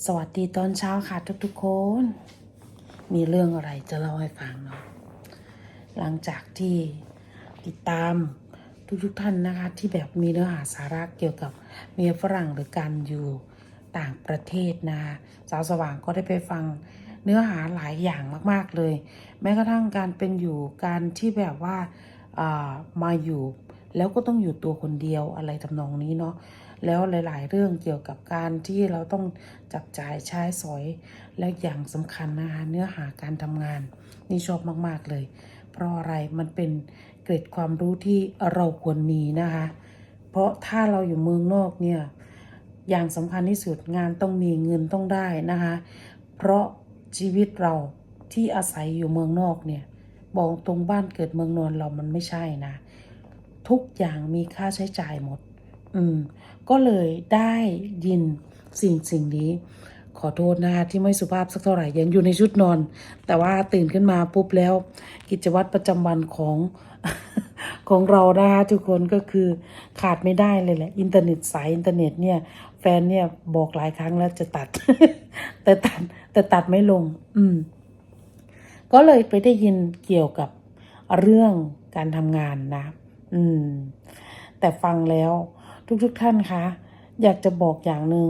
สวัสดีตอนเช้าค่ะทุกๆคน มีเรื่องอะไรจะเล่าให้ฟังเนาะหลังจากที่ติดตามทุกๆท่านนะคะ ที่แบบมีเนื้อหาสาระเกี่ยวกับเมียฝรั่งหรือการอยู่ต่างประเทศนะคะสาวสว่างก็ได้ไปฟังเนื้อหาหลายอย่างมากๆเลย แม้กระทั่งการเป็นอยู่การที่แบบว่าามาอยู่ แล้วก็ต้องอยู่ตัวคนเดียวอะไรทำนองนี้เนาะ แล้วหลาย ๆ เรื่องเกี่ยวกับการที่เราต้องจับจ่ายใช้สอย และอย่างสำคัญนะคะเนื้อหาการทำงาน นี่ชอบมาก ๆ เลย เพราะอะไรมันเป็นเกร็ดความรู้ที่เราควรมีนะคะ เพราะถ้าเราอยู่เมืองนอกเนี่ยอย่างสำคัญที่สุดงานต้องมีเงินต้องได้นะคะ เพราะชีวิตเราที่อาศัยอยู่เมืองนอกเนี่ยบอกตรงบ้านเกิดเมืองนอนเรามันไม่ใช่นะ ทุกอย่างมีค่าใช้จ่ายหมด อืม ก็เลยได้ยินสิ่งสิ่งนี้ ขอโทษนะคะที่ไม่สุภาพสักเท่าไหร่ยังอยู่ในชุดนอน แต่ว่าตื่นขึ้นมาปุ๊บแล้ว กิจวัตรประจำวันของของเรานะคะทุกคนก็คือขาดไม่ได้เลยแหละอินเทอร์เน็ตสายอินเทอร์เน็ตเนี่ย แฟนเนี่ยบอกหลายครั้งแล้วจะตัด แต่ตัดแต่ตัดไม่ลง อืม ก็เลยไปได้ยินเกี่ยวกับเรื่องการทำงานนะ อืม แต่ฟังแล้ว ทุกๆทท่านคะอยากจะบอกอย่างหนึ่ง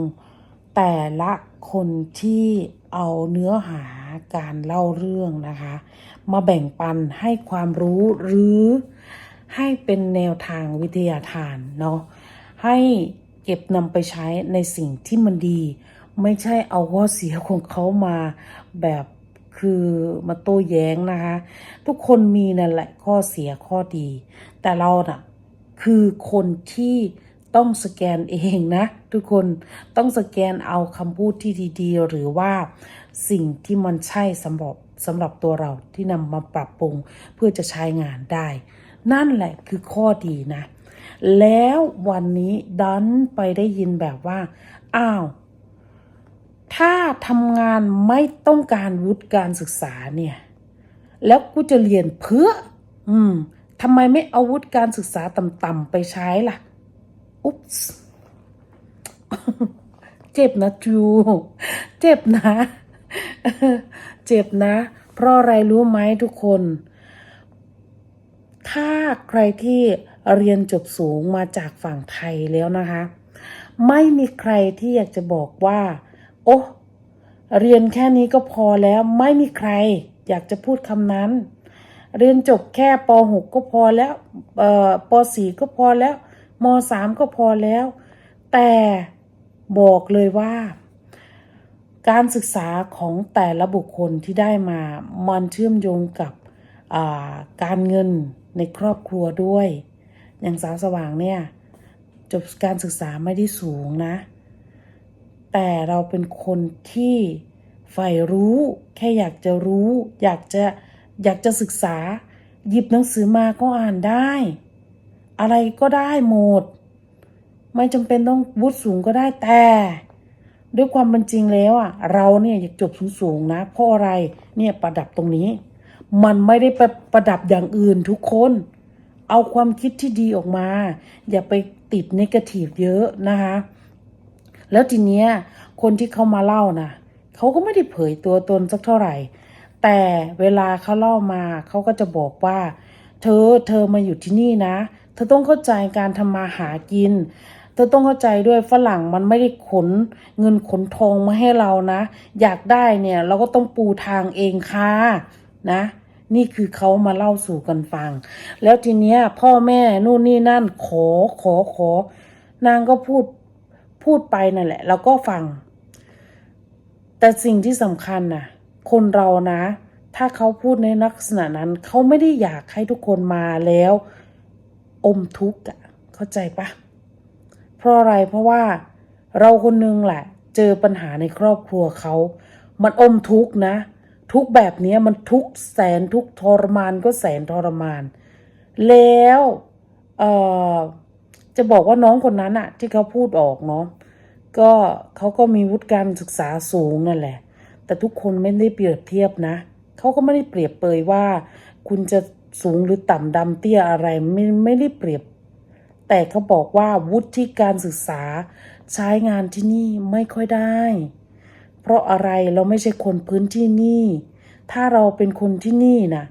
แต่ละคนที่เอาเนื้อหาการเล่าเรื่องนะคะ มาแบ่งปันให้ความรู้หรือให้เป็นแนวทางวิทยาทานเนาะให้เก็บนำไปใช้ในสิ่งที่มันดี ไม่ใช่เอาข้อเสียของเขามาแบบคือมาโต้แย้งนะคะ ทุกคนมีนั่นแหละข้อเสียข้อดี แต่เราน่ะคือคนที่ ต้องสแกนเองนะ ทุกคนต้องสแกนเอาคำพูดที่ดีๆ หรือว่าสิ่งที่มันใช่สำหรับสำหรับตัวเราที่นำมาปรับปรุงเพื่อจะใช้งานได้ นั่นแหละคือข้อดีนะ แล้ววันนี้ดันไปได้ยินแบบว่า อ้าว ถ้าทำงานไม่ต้องการวุฒิการศึกษาเนี่ย แล้วกูจะเรียนเพื่อ อืมทำไมไม่เอาวุฒิการศึกษาต่ำๆไปใช้ล่ะ อุ๊ปส์เจ็บนะจู เจ็บนะ เจ็บนะ เพราะอะไรรู้ไหมทุกคน ถ้าใครที่เรียนจบสูงมาจากฝั่งไทยแล้วนะคะ ไม่มีใครที่อยากจะบอกว่า โอ้เรียนแค่นี้ก็พอแล้ว ไม่มีใคร อยากจะพูดคำนั้น เรียนจบแค่ป .6 ก็พอแล้วเอ่อป .4 ก็พอแล้ว ม .3 ก็พอแล้ว แต่บอกเลยว่า การศึกษาของแต่ละบุคคลที่ได้มามันเชื่อมโยงกับาการเงินในครอบครัวด้วย อย่างสาวสว่างเนี่ย จบการศึกษาไม่ได้สูงนะ แต่เราเป็นคนที่ใฝ่รู้ แค่อยากจะรู้ อยากจะอยากจะศึกษา หยิบหนังสือมาก็อ่านได้ อะไรก็ได้หมด ไม่จำเป็นต้องวุฒิสูงก็ได้แต่ ด้วยความเป็นจริงแล้วอะ เราเนี่ยอยากจบสูงๆนะเพราะอะไรเนี่ยประดับตรงนี้ มันไม่ได้ประประดับอย่างอื่นทุกคน เอาความคิดที่ดีออกมา อย่าไปติดนกาทีฟเยอะนะคะ แล้วทีเนี้ยคนที่เขามาเล่านะเขาก็ไม่ได้เผยตัวตนสักเท่าไหร่ แต่เวลาเขาเล่ามาเขาก็จะบอกว่า เธอเธอมาอยู่ที่นี่นะ เธอต้องเข้าใจการทำมาหากิน เธอต้องเข้าใจด้วยฝรั่งมันไม่ได้ขนเงินขนทองมาให้เรานะ อยากได้เนี่ยเราก็ต้องปูทางเองค่ะนะ นี่คือเขามาเล่าสู่กันฟัง แล้วทีเนี้ยพ่อแม่นู่นนี่นั่นขอขอขอนางก็พูดพูดไปนั่นแหละแล้วก็ฟัง แต่สิ่งที่สำคัญน่ะคนเรานะ ถ้าเขาพูดในลักษณะนั้น เขาไม่ได้อยากให้ทุกคนมาแล้ว อมทุกข์อะเข้าใจปะเพราะอะไรเพราะว่าเราคนนึงแหละ เจอปัญหาในครอบครัวเขา มันอมทุกข์นะ ทุกแบบนี้มันทุกแสนทุกทรมานก็แสนทรมาน แล้วเออจะบอกว่าน้องคนนั้นอะที่เขาพูดออกเนาะก็เขาก็มีวุฒิการศึกษาสูงนั่นแหละ แต่ทุกคนไม่ได้เปรียบเทียบนะเขาก็ไม่ได้เปรียบเปยว่า คุณจะ สูงหรือต่ำดำเตี้ยอะไรไม่ไม่ได้เปรียบ แต่เขาบอกว่าวุฒิการศึกษาใช้งานที่นี่ไม่ค่อยได้ เพราะอะไรเราไม่ใช่คนพื้นที่นี่ ถ้าเราเป็นคนที่นี่นะ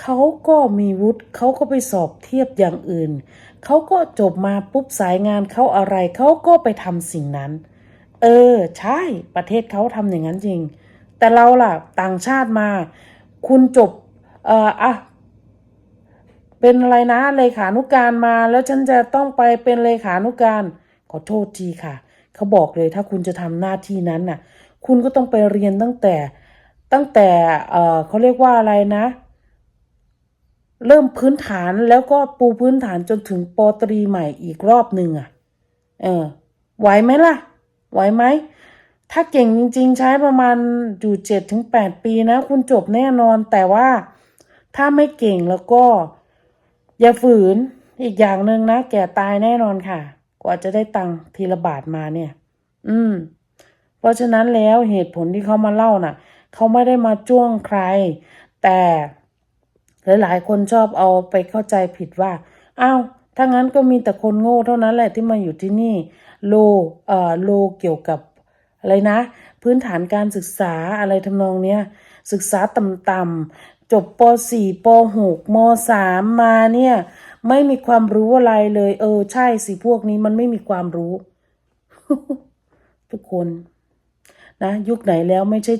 เขาก็มีวุฒิเขาก็ไปสอบเทียบอย่างอื่น เขาก็จบมาปุ๊บสายงานเขาอะไรเขาก็ไปทำสิ่งนั้น เออ ใช่ประเทศเขาทำอย่างนั้นจริง แต่เราล่ะต่างชาติมา คุณจบเอ่ออะ เป็นอะไรนะเลขานุการมา แล้วฉันจะต้องไปเป็นเลขานุการขอโทษทีค่ะ เขาบอกเลยถ้าคุณจะทำหน้าที่นั้นน่ะ คุณก็ต้องไปเรียนตั้งแต่ตั้งแต่เอ่อเขาเรียกว่าอะไรนะ เริ่มพื้นฐานแล้วก็ปูพื้นฐานจนถึงปตรีใหม่อีกรอบหนึ่งอะ เออ ไหวไหมล่ะ ไหวไหมถ้าเก่งจริง ๆ ใช้ประมาณอยู่เจ็ดถึงแปดปีนะ คุณจบแน่นอนแต่ว่าถ้าไม่เก่งแล้วก็ อย่าฝืนอีกอย่างหนึ่งนะ แก่ตายแน่นอนค่ะ กว่าจะได้ตังค์ทีละบาทมาเนี่ย อืม เพราะฉะนั้นแล้วเหตุผลที่เขามาเล่าน่ะ เขาไม่ได้มาจ้วงใคร แต่หลายๆคนชอบเอาไปเข้าใจผิดว่าอ้าวถ้างั้นก็มีแต่คนโง่เท่านั้นแหละที่มาอยู่ที่นี่ โลเอ่อโลเกี่ยวกับอะไรนะ พื้นฐานการศึกษาอะไรทำนองเนี้ยศึกษาต่ำๆ จบป .4 ป .6 ม .3 มาเนี่ย ไม่มีความรู้อะไรเลย เออ ใช่สิพวกนี้มันไม่มีความรู้ ทุกคนนะ ยุคไหนแล้วไม่ใช่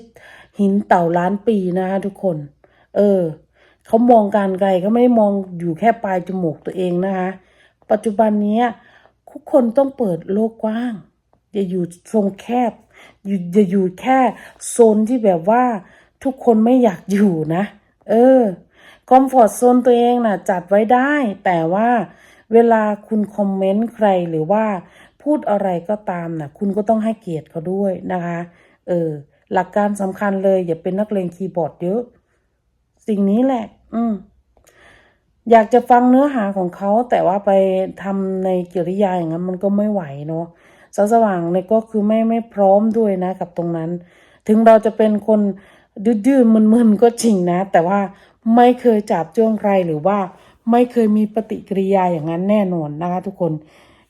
หินเต่าล้านปีนะคะทุกคน เออเขามองการไกลเขาไม่ได้มองอยู่แค่ปลายจมูกตัวเองนะคะ ปัจจุบันนี้ทุกคนต้องเปิดโลกกว้าง อย่าอยู่ทรงแคบอย่าอยู่แค่โซนที่แบบว่าทุกคนไม่อยากอยู่นะ เออคอมฟอร์ z โซนตัวเองน่ะจัดไว้ได้ แต่ว่าเวลาคุณคอมเมนต์ใครหรือว่าพูดอะไรก็ตามน่ะ คุณก็ต้องให้เกียรติเขาด้วยนะคะ เออ หลักการสำคัญเลยอย่าเป็นนักเลงคีย์บอร์ดเยอะ สิ่งนี้แหละ อืมอยากจะฟังเนื้อหาของเขาแต่ว่าไปทำในกิริยาอย่างนั้นมันก็ไม่ไหวเนาะสาวสว่างเนี่ยก็คือไม่ไม่พร้อมด้วยนะกับตรงนั้น ถึงเราจะเป็นคน ดื้อๆมึนๆก็จริงนะ แต่ว่าไม่เคยจับจ้วงใครหรือว่าไม่เคยมีปฏิกิริยาอย่างนั้นแน่นอนนะคะ ทุกคน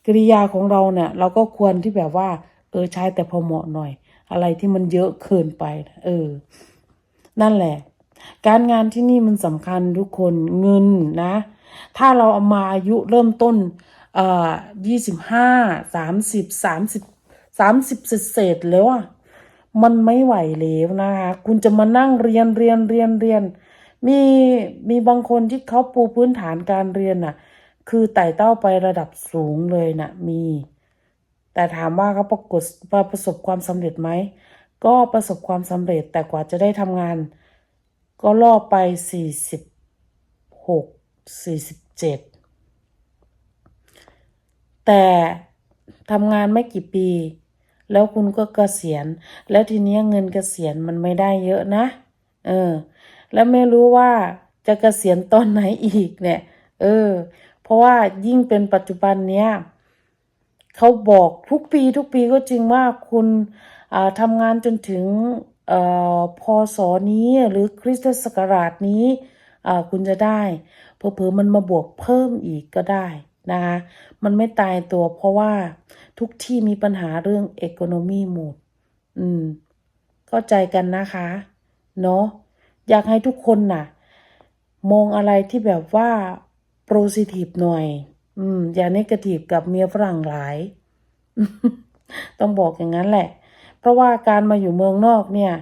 กิริยาของเราเนี่ยเราก็ควรที่แบบว่า เออใช้แต่พอเหมาะหน่อย อะไรที่มันเยอะเกินไป เออ นั่นแหละ การงานที่นี่มันสำคัญทุกคนเงินนะ ถ้าเราเอามาอายุเริ่มต้นเอ่อยี่สิบห้าสามสิบสามสิบสามสิบเศษแล้วอะ มันไม่ไหวแล้วนะคะคุณจะมานั่งเรียนเรียนเรียนเรียน มีมีบางคนที่เขาปูพื้นฐานการเรียนน่ะ คือไต่เต้าไประดับสูงเลยน่ะมี แต่ถามว่าเขาประกฏประสบความสำเร็จไหมก็ประสบความสำเร็จแต่กว่าจะได้ทำงาน ก็ล่อไปสี่สิบหกสี่สิบเจ็ดแต่ทำงานไม่กี่ปี แล้วคุณก็เกษียณ แล้วทีนี้เงินเกษียณมันไม่ได้เยอะนะ เออ แล้วไม่รู้ว่าจะเกษียณตอนไหนอีกเนี่ย เออ เพราะว่ายิ่งเป็นปัจจุบันเนี้ยเขาบอกทุกปีทุกปีก็จริงว่าคุณอ่าทำงานจนถึงเอ่อพศนี้หรือคริสตศักราชนี้อ่าคุณจะได้ เผลอๆมันมาบวกเพิ่มอีกก็ได้ นะคะมันไม่ตายตัวเพราะว่าทุกที่มีปัญหาเรื่อง economy หมดอืม เข้าใจกันนะคะ เนาะอยากให้ทุกคนน่ะ มองอะไรที่แบบว่า positive หน่อย อืม อย่า negative กับเมียฝรั่งหลาย ต้องบอกอย่างนั้นแหละ เพราะว่าการมาอยู่เมืองนอกเนี่ย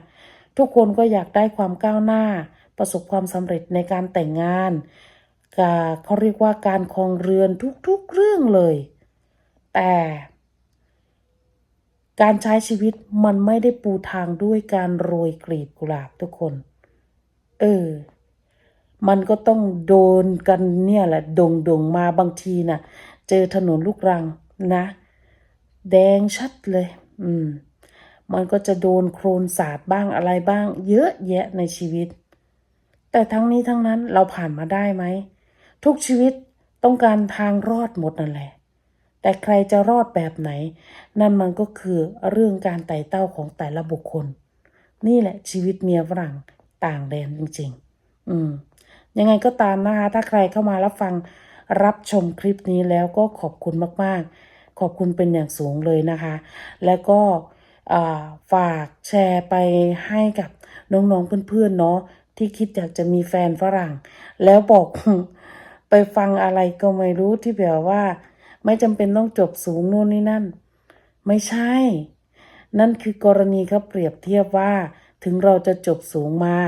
ทุกคนก็อยากได้ความก้าวหน้า ประสบความสำเร็จในการแต่งงาน เขาเรียกว่าการครองเรือนทุกๆเรื่องเลย แต่การใช้ชีวิตมันไม่ได้ปูทางด้วยการโรยกลีบกุหลาบทุกคน เออ มันก็ต้องโดนกันเนี่ยแหละดงดงมาบางทีน่ะ เจอถนนลูกรังนะ แดงชัดเลย อืม มันก็จะโดนโครนสาดบ้างอะไรบ้าง เยอะแยะในชีวิต แต่ทั้งนี้ทั้งนั้นเราผ่านมาได้ไหม ทุกชีวิตต้องการทางรอดหมดนั่นแหละ แต่ใครจะรอดแบบไหน นั่นมันก็คือเรื่องการไต่เต้าของแต่ละบุคคล นี่แหละชีวิตเมียฝรั่งต่างแดนจริง ๆ อืม ยังไงก็ตามนะคะ ถ้าใครเข้ามารับฟังรับชมคลิปนี้แล้วก็ขอบคุณมาก ๆ ขอบคุณเป็นอย่างสูงเลยนะคะ แล้วก็ฝากแชร์ไปให้กับน้อง ๆ เพื่อน ๆ เนาะที่คิดอยากจะมีแฟนฝรั่ง แล้วบอก ไปฟังอะไรก็ไม่รู้ที่แบบว่า ไม่จำเป็นต้องจบสูงนู่นนี่นั่น ไม่ใช่ นั่นคือกรณีเขาเปรียบเทียบว่า ถึงเราจะจบสูงมา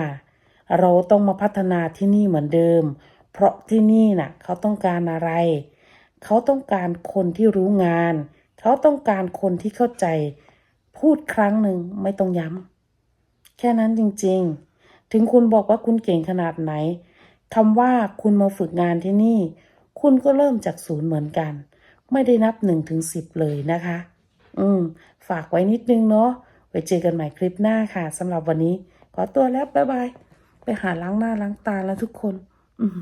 เราต้องมาพัฒนาที่นี่เหมือนเดิม เพราะที่นี่น่ะ เขาต้องการอะไร เขาต้องการคนที่รู้งาน เขาต้องการคนที่เข้าใจ พูดครั้งหนึ่งไม่ต้องย้ำแค่นั้นจริง ๆ ถึงคุณบอกว่าคุณเก่งขนาดไหน คำว่าคุณมาฝึกงานที่นี่ คุณก็เริ่มจากศูนย์เหมือนกัน ไม่ได้นับหนึ่งถึงสิบเลยนะคะ อืม ฝากไว้นิดนึงเนาะไว้เจอกันใหม่คลิปหน้าค่ะสำหรับวันนี้ ขอตัวแล้วบ๊ายบาย ไปหาล้างหน้าล้างตาแล้วทุกคน อืม